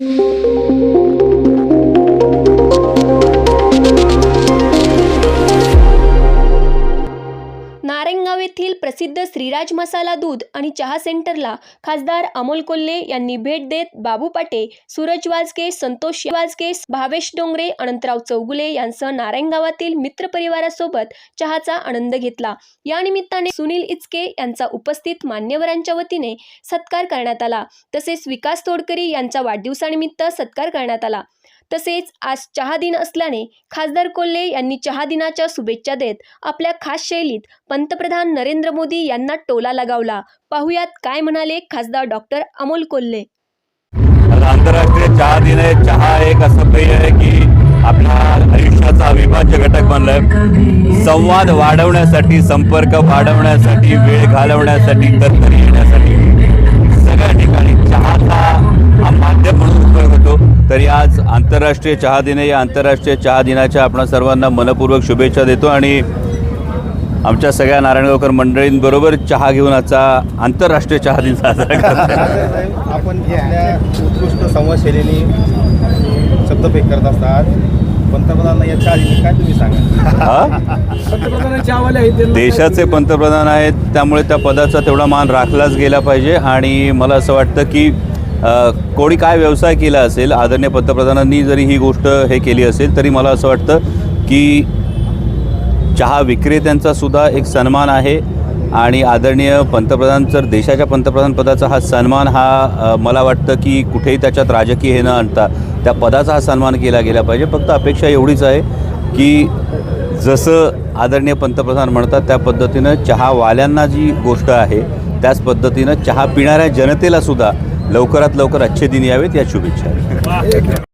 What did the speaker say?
うん जळगाव येथील प्रसिद्ध श्रीराज मसाला दूध आणि चहा सेंटरला खासदार अमोल कोल्हे यांनी भेट देत बाबू पाटे सूरज वाजगे संतोष वाजगे भावेश डोंगरे अनंतराव चौगुले यांसह नारायणगावातील मित्र परिवारासोबत चहाचा आनंद घेतला. या निमित्ताने सुनील इचके यांचा उपस्थित मान्यवरांच्या वतीने सत्कार करण्यात आला. तसेच विकास तोडकरी यांचा वाढदिवसानिमित्त सत्कार करण्यात आला. तसेच आज चहा दिन असल्याने खासदार कोल्हे यांनी चहा दिनाच्या शुभेच्छा देत आपल्या खास शैलीत पंतप्रधान नरेंद्र मोदी यांना टोला लगावला. पाहुयात काय म्हणाले खासदार डॉक्टर अमोल कोल्हे. आंतरराष्ट्रीय चहा दिन आहे. चहा एक असं पेय आहे की आपल्या आयुष्याचा अविभाज्य घटक बनलाय संवाद वाढवण्यासाठी संपर्क वाढवण्यासाठी वेळ घालवण्यासाठी तरतरी येण्यासाठी सगळ्या ठिकाणी चहाचा हा माध्यम म्हणून तरी आज आंतरराष्ट्रीय चहा दिन या आंतरराष्ट्रीय चहा दिनाच्या आपण सर्वांना मनपूर्वक शुभेच्छा देतो आणि आमच्या सगळ्या नारायणगावकर मंडळींबरोबर चहा घेऊन आजचा आंतरराष्ट्रीय चहा दिन साजरा करतो आपण उत्कृष्ट संवाद शैलीने शब्दफेक करत असतात. पंतप्रधानांना या चाळीने काय तुम्ही सांगा हा? देशाचे पंतप्रधान आहेत त्यामुळे त्या पदाचा तेवढा मान राखलाच गेला पाहिजे. आणि मला असं वाटतं की कोणी काय व्यवसाय केला असेल आदरणीय पंतप्रधानांनी जरी ही गोष्ट हे केली असेल तरी मला असं वाटतं की चहा विक्रेत्यांचा सुद्धा एक सन्मान आहे. आणि आदरणीय पंतप्रधान जर देशाच्या पंतप्रधान पदाचा हा सन्मान हा मला वाटतं की कुठेही त्याच्यात राजकीय हे न आणता त्या पदाचा हा सन्मान केला गेला पाहिजे. फक्त अपेक्षा एवढीच आहे की जसं आदरणीय पंतप्रधान म्हणतात त्या पद्धतीनं चहावाल्यांना जी गोष्ट आहे त्याच पद्धतीनं चहा पिणाऱ्या जनतेला सुद्धा लवकरात लवकर अच्छे दिन यावेत या शुभेच्छा.